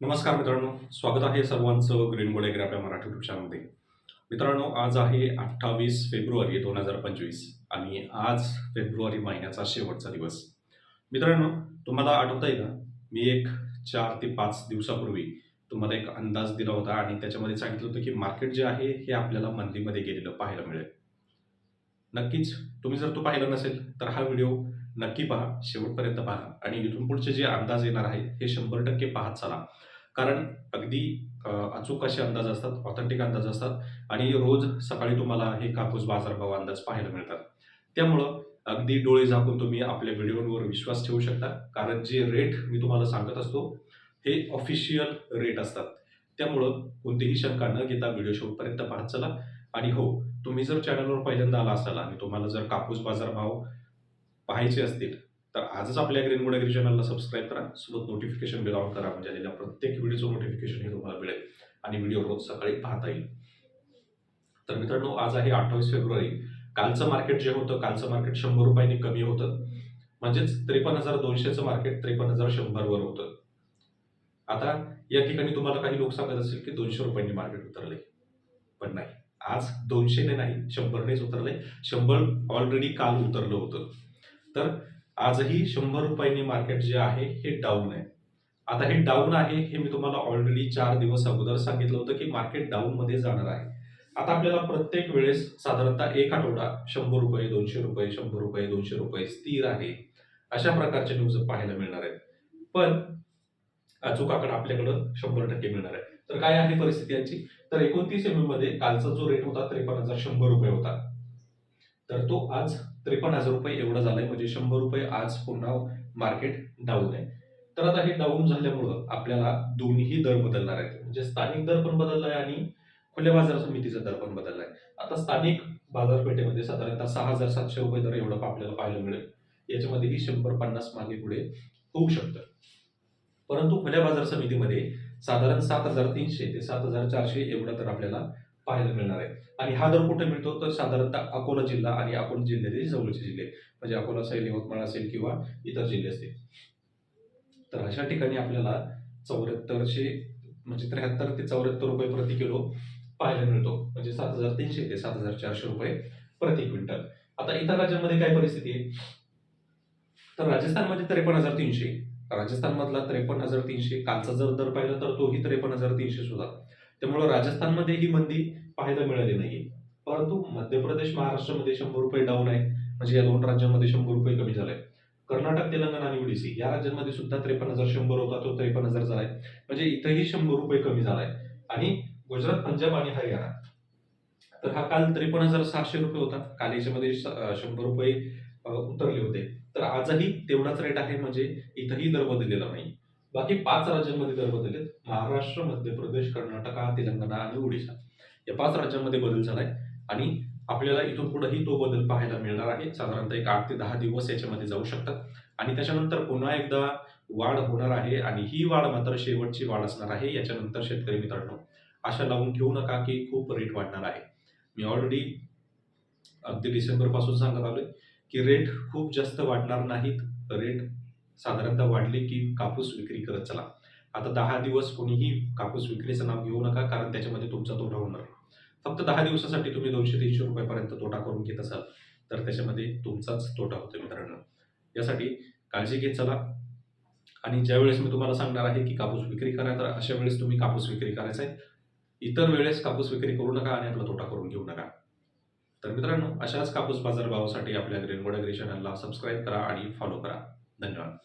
नमस्कार मित्रांनो स्वागत आहे सर्वांचं ग्रीन गोड आपल्या मराठी वृक्षामध्ये मित्रांनो आज आहे अठ्ठावीस फेब्रुवारी दोन हजार पंचवीस आणि आज फेब्रुवारी महिन्याचा शेवटचा दिवस. मित्रांनो तुम्हाला आठवत आहे का? मी एक चार ते पाच दिवसापूर्वी तुम्हाला एक अंदाज दिला होता आणि त्याच्यामध्ये सांगितलं होतं की मार्केट जे आहे हे आपल्याला मंदीमध्ये गेलेलं पाहायला मिळेल. नक्कीच तुम्ही जर तो पाहिला नसेल तर हा व्हिडिओ नक्की पहा शेवटपर्यंत पहा. आणि इथून पुढचे जे अंदाज येणार आहे हे शंभर टक्के पाहत चला. कारण अगदी अचूक असे अंदाज असतात ऑथेंटिक अंदाज असतात. आणि रोज सकाळी तुम्हाला हे कापूस बाजारभाव अंदाज पाहायला मिळतात. त्यामुळं अगदी डोळे झाकून तुम्ही आपल्या व्हिडिओवर विश्वास ठेवू शकता. कारण जे रेट मी तुम्हाला सांगत असतो हे ऑफिशियल रेट असतात. त्यामुळं कोणतीही शंका न घेता व्हिडिओ शेवटपर्यंत पाहत चला. आणि हो तुम्ही जर चॅनलवर पहिल्यांदा आला असाल आणि तुम्हाला जर कापूस बाजारभाव पाहायचे असतील तर आजच आपल्या ग्रीन गुड ॲग्री चॅनलला सबस्क्राईब करा. सोबत नोटिफिकेशन बेल ऑन करा म्हणजे आलेल्या प्रत्येक व्हिडिओचं नोटिफिकेशन हे तुम्हाला मिळेल. आणि व्हिडिओ रोज सकाळी पाहता येईल. तर मित्रांनो आज आहे अठ्ठावीस फेब्रुवारी. कालचं मार्केट जे होतं कालचं मार्केट शंभर रुपयांनी कमी होतं. म्हणजेच त्रेपन्न हजार दोनशेचं मार्केट त्रेपन्न हजार शंभरवर होतं. आता या ठिकाणी तुम्हाला काही लोक सांगत असेल की दोनशे रुपयांनी मार्केट उतरले पण नाही. आज दोनशेने नाही शंभरनेच उतरले शंभर ऑलरेडी काल उतरलं होतं. तर आजही शंभर रुपयांनी मार्केट जे आहे हे डाऊन आहे. आता हे डाऊन आहे हे मी तुम्हाला ऑलरेडी चार दिवस अगोदर सांगितलं होतं की मार्केट डाऊन मध्ये जाणार आहे. आता आपल्याला प्रत्येक वेळेस साधारणतः एक आठवडा शंभर रुपये दोनशे रुपये शंभर रुपये दोनशे रुपये स्थिर आहे. अशा प्रकारचे न्यूज पाहायला मिळणार आहेत. पण अचूक आकडा आपल्याकडं शंभर टक्के मिळणार आहे. तर काय आहे परिस्थिती यांची? तर एकोणतीस एममध्ये कालचा जो रेट होता त्रेपन्न हजार शंभर रुपये होता. तर तो आज त्रेपन्न हजार रुपये एवढा झालाय म्हणजे शंभर रुपये आज पुन्हा मार्केट डाऊन आहे. तर आता हे डाऊन झाल्यामुळं आपल्याला दोन्ही दर बदलणार आहेत. म्हणजे स्थानिक दर पण बदललाय आणि खुल्या बाजार समितीचा दर पण बदललाय. आता स्थानिक बाजारपेठेमध्ये साधारणतः सहा हजार सातशे रुपये दर एवढं आपल्याला पाहायला मिळेल. याच्यामध्येही शंभर पन्नास मागे पुढे होऊ शकतं. परंतु खुल्या बाजार समितीमध्ये साधारण सात हजार तीनशे ते सात हजार चारशे एवढा तर आपल्याला पाहायला मिळणार आहे. आणि हा दर कुठे मिळतो तर साधारणतः अकोला जिल्हा आणि अकोला जिल्ह्यातील जवळचे जिल्हे म्हणजे अकोला असेल यवतमाळ असेल किंवा इतर जिल्हे असतील. तर अशा ठिकाणी आपल्याला चौऱ्याहत्तरशे म्हणजे त्र्याहत्तर ते चौऱ्याहत्तर रुपये प्रति किलो पाहायला मिळतो. म्हणजे सात हजार तीनशे ते सात हजार चारशे रुपये प्रति क्विंटल. आता इतर राज्यांमध्ये काय परिस्थिती आहे? तर राजस्थानमध्ये त्रेपन्न हजार तीनशे. राजस्थानमधला त्रेपन्न हजार तीनशे कालचा जर दर पाहिला तर तोही त्रेपन्न हजार तीनशे सुद्धा. त्यामुळं राजस्थानमध्ये ही मंदी पाहायला मिळाली नाही परंतु मध्य प्रदेश महाराष्ट्रामध्ये शंभर रुपये डाऊन आहे. म्हणजे या दोन राज्यांमध्ये शंभर रुपये कमी झालाय कर्नाटक तेलंगणा आणि ओडिसी या राज्यांमध्ये सुद्धा त्रेपन्न हजार शंभर होता तो त्रेपन्न हजार झालाय. म्हणजे इथंही शंभर रुपये कमी झालाय. आणि गुजरात पंजाब आणि हरियाणा. तर हा काल त्रेपन्न हजार सहाशे रुपये होता. काल याच्यामध्ये शंभर रुपये उतरले होते. तर आजही तेवढाच रेट आहे. म्हणजे इथंही दर बदललेला नाही. बाकी पाच राज्यांमध्ये दर बदललेत महाराष्ट्र मध्य प्रदेश कर्नाटका तेलंगणा आणि ओडिशा या पाच राज्यांमध्ये बदल झालाय. आणि आपल्याला इथून पुढेही तो बदल पाहायला मिळणार आहे. साधारणतः एक आठ ते दहा दिवस याच्यामध्ये जाऊ शकतात. आणि त्याच्यानंतर पुन्हा एकदा वाढ होणार आहे आणि ही वाढ मात्र शेवटची वाढ असणार आहे. याच्यानंतर शेतकरी मित्रांनो आशा लावून ठेवू नका की खूप रेट वाढणार आहे. मी ऑलरेडी अगदी डिसेंबरपासून सांगत आलोय की रेट खूप जास्त वाढणार नाहीत. रेट साधारणतः वाढले की कापूस विक्री करत चला. आता दहा दिवस कोणीही कापूस विक्रीचं नाव घेऊ नका कारण त्याच्यामध्ये तुमचा तोटा होणार आहे फक्त दहा दिवसासाठी तुम्ही दोनशे तीनशे रुपयापर्यंत तोटा करून घेत असाल तर त्याच्यामध्ये तुमचाच तोटा होतो मित्रांनो. यासाठी काळजी घेत चला. आणि ज्या वेळेस मी तुम्हाला सांगणार आहे की कापूस विक्री करा तर अशा वेळेस तुम्ही कापूस विक्री करायचा आहे. इतर वेळेस कापूस विक्री करू नका आणि आपला तोटा करून घेऊ नका. तर मित्रांनो अशाच कापूस बाजारभावासाठी आपल्या ग्रीन गोड चॅनलला सबस्क्राईब करा आणि फॉलो करा. धन्यवाद.